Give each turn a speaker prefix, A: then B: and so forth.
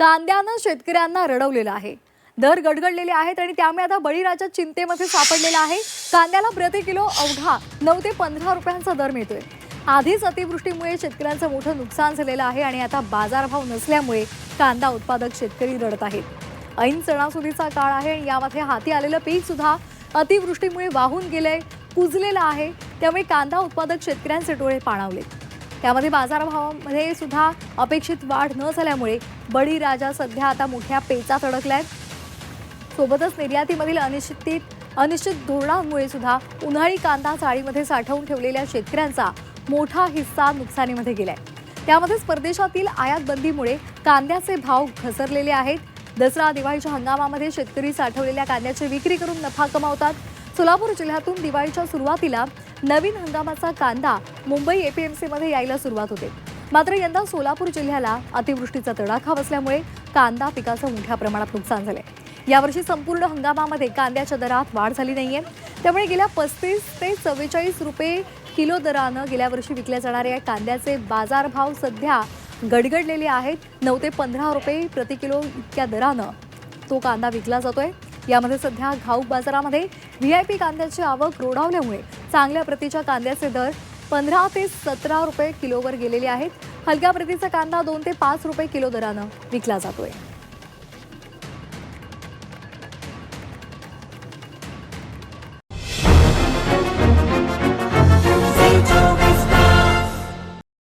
A: कांद्यानं शेतकऱ्यांना रडवलेलं आहे. दर गडगडलेले आहेत आणि त्यामुळे आता बळीराजा चिंतेमध्ये सापडलेला आहे. कांद्याला प्रति किलो अवघा नऊ ते पंधरा रुपयांचा दर मिळतोय. आधीच अतिवृष्टीमुळे शेतकऱ्यांचं मोठं नुकसान झालेलं आहे आणि आता बाजारभाव नसल्यामुळे कांदा उत्पादक शेतकरी रडत आहेत. ऐन सणासुदीचा काळ आहे आणि यामध्ये हाती आलेलं पीक सुद्धा अतिवृष्टीमुळे वाहून गेलंय कुजलेलं आहे. त्यामुळे कांदा उत्पादक शेतकऱ्यांचे डोळे पाणावले त्यामध्ये बाजारभावामध्ये सुद्धा अपेक्षित वाढ न झाल्यामुळे बळीराजा सध्या आता मोठ्या पेचात अडकलाय. सोबतच निर्यातीमधील अनिश्चित अनिश्चित धोरणामुळे सुद्धा उन्हाळी कांदा चाळीमध्ये साठवून ठेवलेल्या शेतकऱ्यांचा मोठा हिस्सा नुकसानीमध्ये गेलाय. त्यामध्येच परदेशातील आयात बंदीमुळे कांद्याचे भाव घसरलेले आहेत. दसरा दिवाळीच्या हंगामामध्ये शेतकरी साठवलेल्या कांद्याची विक्री करून नफा कमावतात. सोलापूर जिल्ह्यातून दिवाळीच्या सुरुवातीला नवीन हंगामाचा कांदा मुंबई एपीएमसीमध्ये यायला सुरुवात होते. मात्र यंदा सोलापूर जिल्ह्याला अतिवृष्टीचा तडाखा बसल्यामुळे कांदा पिकाचं मोठ्या प्रमाणात नुकसान झालंय. यावर्षी संपूर्ण हंगामामध्ये कांद्याच्या दरात वाढ झाली नाहीये. त्यामुळे गेल्या पस्तीस ते चव्वेचाळीस रुपये किलो दरानं गेल्या वर्षी विकल्या जाणाऱ्या कांद्याचे बाजारभाव सध्या गडगडलेले आहेत. नऊ ते पंधरा रुपये प्रति किलो इतक्या दरानं तो कांदा विकला जातोय. यामध्ये सध्या घाऊक बाजारामध्ये व्ही आय पी कांद्याची आवक रोडावल्यामुळे चांगल्या प्रतीच्या कांद्याचे दर पंधरा ते सतरा रुपये किलोवर गेलेले आहेत. हलक्या प्रतीचा कांदा दोन ते पाच रुपये किलो दरानं विकला जातोय.